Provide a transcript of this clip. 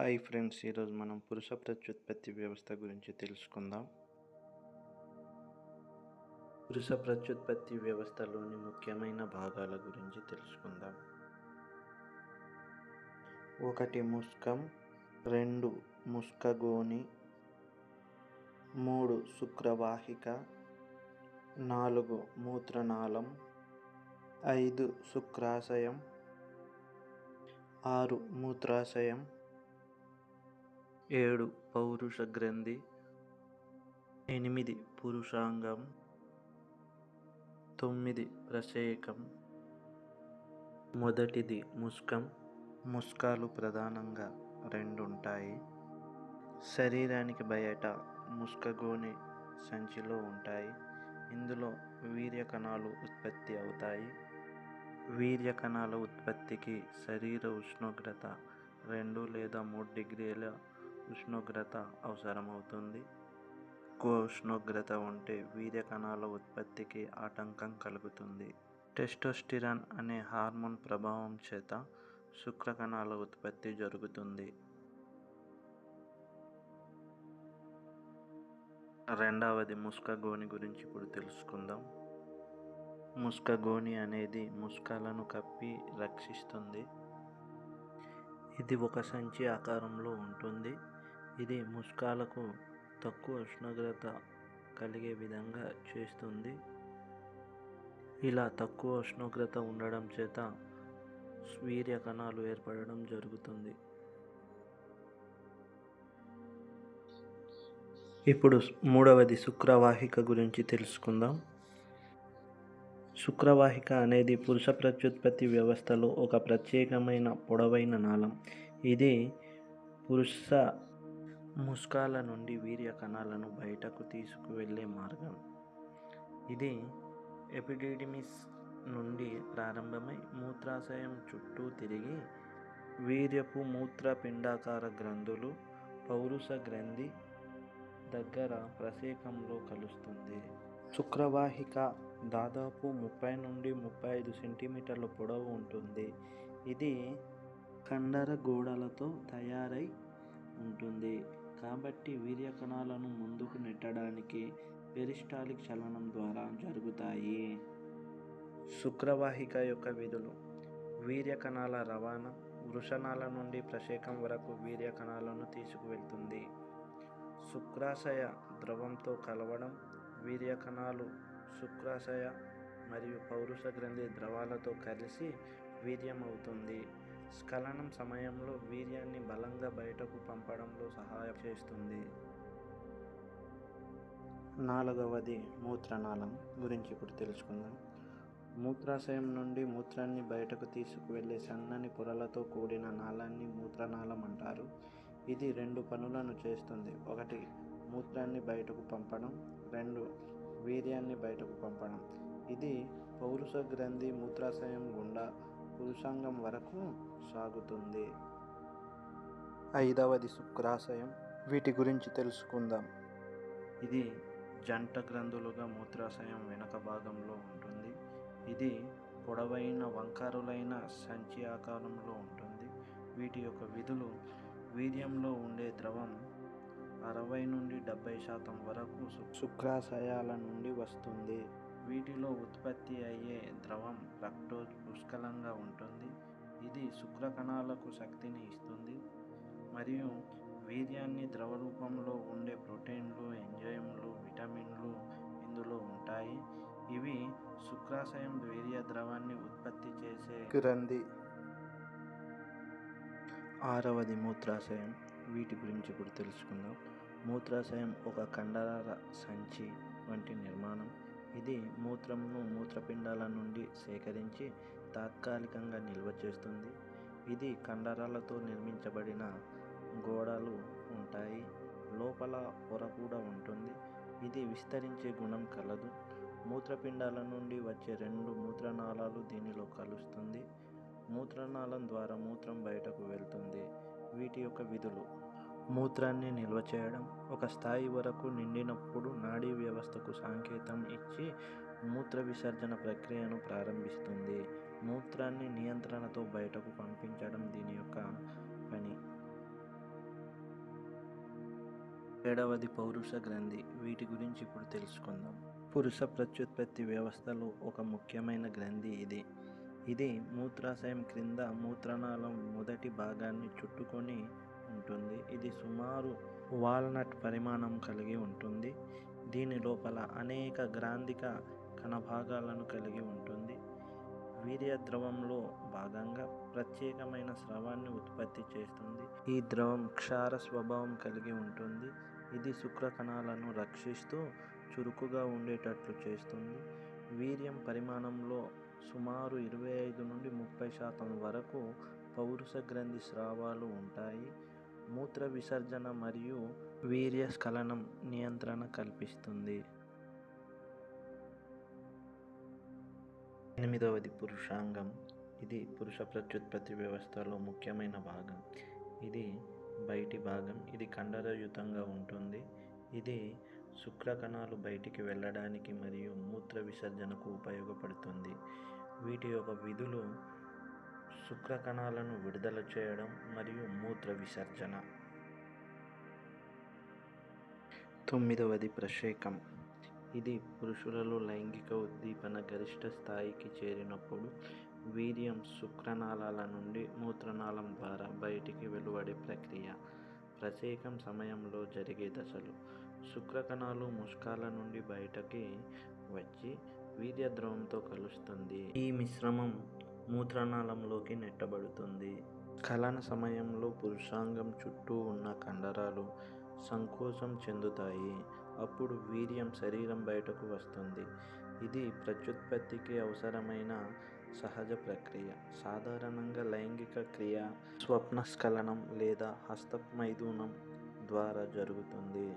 Hi friends ఈరోజు మనం పురుష ప్రత్యుత్పత్తి వ్యవస్థ గురించి తెలుసుకుందాం. పురుష ప్రత్యుత్పత్తి వ్యవస్థలోని ముఖ్యమైన భాగాల గురించి తెలుసుకుందాం. ఒకటి ముస్కం రెండు ముస్కగోని మూడు శుక్రవాహిక నాలుగు మూత్రనాళం ఐదు శుక్రాశయం ఆరు మూత్రాశయం ఏడు పౌరుష గ్రంథి ఎనిమిది పురుషాంగం తొమ్మిది ప్రశేకం మొదటిది ముస్కం ముస్కాలు ప్రధానంగా రెండు ఉంటాయి శరీరానికి బయట ముస్కగోని సంచిలో ఉంటాయి. ఇందులో వీర్యకణాలు ఉత్పత్తి అవుతాయి. వీర్యకణాల ఉత్పత్తికి శరీర ఉష్ణోగ్రత రెండు లేదా మూడు డిగ్రీల ఉష్ణోగ్రత అవసరమవుతుంది. ఎక్కువ ఉష్ణోగ్రత ఉంటే వీర్య కణాల ఉత్పత్తికి ఆటంకం కలుగుతుంది. టెస్టోస్టిరాన్ అనే హార్మోన్ ప్రభావం చేత శుక్రకణాల ఉత్పత్తి జరుగుతుంది. రెండవది ముస్కగోని గురించి ఇప్పుడు తెలుసుకుందాం. ముస్కగోని అనేది ముస్కాలను కప్పి రక్షిస్తుంది. ఇది ఒక సంచి ఆకారంలో ఉంటుంది. ఇది ముస్కాలకు తక్కువ ఉష్ణోగ్రత కలిగే విధంగా చేస్తుంది. ఇలా తక్కువ ఉష్ణోగ్రత ఉండడం చేత వీర్య కణాలు ఏర్పడడం జరుగుతుంది. ఇప్పుడు మూడవది శుక్రవాహిక గురించి తెలుసుకుందాం. శుక్రవాహిక అనేది పురుష ప్రత్యుత్పత్తి వ్యవస్థలో ఒక ప్రత్యేకమైన పొడవైన నాళం. ఇది పురుష ముస్కాల నుండి వీర్య కణాలను బయటకు తీసుకువెళ్ళే మార్గం. ఇది ఎపిడిడిమిస్ నుండి ప్రారంభమై మూత్రాశయం చుట్టూ తిరిగి వీర్యపు మూత్రపిండాకార గ్రంథులు పౌరుష గ్రంథి దగ్గర ప్రసేకంలో కలుస్తుంది. శుక్రవాహిక దాదాపు ముప్పై నుండి ముప్పై ఐదు సెంటీమీటర్ల పొడవు ఉంటుంది. ఇది కండర గోడలతో తయారై ఉంటుంది. కాబట్టి వీర్య కణాలను ముందుకు నెట్టడానికి పెరిస్టాలిక్ చలనం ద్వారా జరుగుతాయి. శుక్రవాహిక యొక్క విధులు. వీర్య కణాల రవాణా వృషణాల నుండి ప్రషేకం వరకు వీర్య కణాలను తీసుకువెళ్తుంది. శుక్రాశయ ద్రవంతో కలవడం వీర్య కణాలు శుక్రాశయ మరియు పౌరుష గ్రంథి ద్రవాలతో కలిసి వీర్యం అవుతుంది స్ఖలనం సమయంలో వీర్యాన్ని బలంగా బయటకు పంపడంలో సహాయం చేస్తుంది. నాలుగవది మూత్రనాళం గురించి ఇప్పుడు తెలుసుకుందాం. మూత్రాశయం నుండి మూత్రాన్ని బయటకు తీసుకువెళ్ళే సన్నని పొరలతో కూడిన నాళాన్ని మూత్రనాళం అంటారు. ఇది రెండు పనులను చేస్తుంది. ఒకటి మూత్రాన్ని బయటకు పంపడం. రెండు వీర్యాన్ని బయటకు పంపడం. ఇది పౌరుష గ్రంథి మూత్రాశయం గుండా పురుషాంగం వరకు సాగుతుంది ఐదవది శుక్రాశయం. వీటి గురించి తెలుసుకుందాం. ఇది జంట గ్రంథులుగా మూత్రాశయం వెనక భాగంలో ఉంటుంది. ఇది పొడవైన వంకరులైన సంచి ఆకారంలో ఉంటుంది. వీటి యొక్క విధులు వీర్యంలో ఉండే ద్రవం అరవై నుండి డెబ్బై శాతం వరకు శుక్రాశయాల నుండి వస్తుంది. వీటిలో ఉత్పత్తి అయ్యే ద్రవం లక్టోజ్ పుష్కలంగా ఉంటుంది. ఇది శుక్ర కణాలకు శక్తిని ఇస్తుంది. మరియు వీర్యాన్ని ద్రవ రూపంలో ఉండే ప్రోటీన్లు ఎంజైమ్లు విటమిన్లు ఇందులో ఉంటాయి. ఇవి శుక్రాశయం వీర్య ద్రవాన్ని ఉత్పత్తి చేసే గ్రంథి. ఆరవది మూత్రాశయం. వీటి గురించి ఇప్పుడు తెలుసుకుందాం. మూత్రాశయం ఒక కండరాల సంచి వంటి నిర్మాణం. ఇది మూత్రమును మూత్రపిండాల నుండి సేకరించి తాత్కాలికంగా నిల్వ చేస్తుంది. ఇది కండరాలతో నిర్మించబడిన గోడలు ఉంటాయి. లోపల పొర కూడా ఉంటుంది. ఇది విస్తరించే గుణం కలదు. మూత్రపిండాల నుండి వచ్చే రెండు మూత్రనాళాలు దీనిలో కలుస్తుంది. మూత్రనాళం ద్వారా మూత్రం బయటకు వెళ్తుంది. వీటి యొక్క విధులు. మూత్రాన్ని నిల్వ చేయడం. ఒక స్థాయి వరకు నిండినప్పుడు నాడీ వ్యవస్థకు సంకేతం ఇచ్చి మూత్ర విసర్జన ప్రక్రియను ప్రారంభిస్తుంది. శబ్దాన్ని నియంత్రణతో బయటకు పంపించడం దీని యొక్క పని. ఏడవది పౌరుష గ్రంథి. వీటి గురించి ఇప్పుడు తెలుసుకుందాం. పురుష ప్రత్యుత్పత్తి వ్యవస్థలో ఒక ముఖ్యమైన గ్రంథి ఇది. ఇది మూత్రాశయం క్రింద మూత్రనాళం మొదటి భాగాన్ని చుట్టుకొని ఉంటుంది. ఇది సుమారు వాల్నట్ పరిమాణం కలిగి ఉంటుంది. దీని లోపల అనేక గ్రాంధిక కణభాగాలను కలిగి ఉంటుంది. వీర్య ద్రవంలో భాగంగా ప్రత్యేకమైన స్రవాన్ని ఉత్పత్తి చేస్తుంది. ఈ ద్రవం క్షార స్వభావం కలిగి ఉంటుంది. ఇది శుక్ర కణాలను రక్షిస్తూ చురుకుగా ఉండేటట్లు చేస్తుంది. వీర్యం పరిమాణంలో సుమారు ఇరవై ఐదు నుండి ముప్పై శాతం వరకు పౌరుష గ్రంథి స్రావాలు ఉంటాయి. మూత్ర విసర్జన మరియు వీర్య స్ఖలనం నియంత్రణ కల్పిస్తుంది. ఎనిమిదవది పురుషాంగం. ఇది పురుష ప్రత్యుత్పత్తి వ్యవస్థలో ముఖ్యమైన భాగం. ఇది బయటి భాగం. ఇది కండరయుతంగా ఉంటుంది. ఇది శుక్ర కణాలు బయటికి వెళ్ళడానికి మరియు మూత్ర విసర్జనకు ఉపయోగపడుతుంది. వీటి యొక్క విధులు శుక్ర కణాలను విడుదల చేయడం మరియు మూత్ర విసర్జన. తొమ్మిదవది ప్రషేకం ఇది పురుషులలో లైంగిక ఉద్దీపన గరిష్ట స్థాయికి చేరినప్పుడు వీర్యం శుక్రనాళాల నుండి మూత్రనాళం ద్వారా బయటికి వెలువడే ప్రక్రియ. ప్రత్యేకం సమయంలో జరిగే దశలు. శుక్రకణాలు ముష్కాల నుండి బయటకి వచ్చి వీర్య ద్రవంతో కలుస్తుంది. ఈ మిశ్రమం మూత్రనాళంలోకి నెట్టబడుతుంది. కలన సమయంలో పురుషాంగం చుట్టూ ఉన్న కండరాలు సంకోచం చెందుతాయి. అప్పుడు వీర్యం శరీరం బయటకు వస్తుంది. ఇది ప్రత్యుత్పత్తికి అవసరమైన సహజ ప్రక్రియ. సాధారణంగా లైంగిక క్రియ స్వప్నస్ఖలనం లేదా హస్తమైథునం ద్వారా జరుగుతుంది.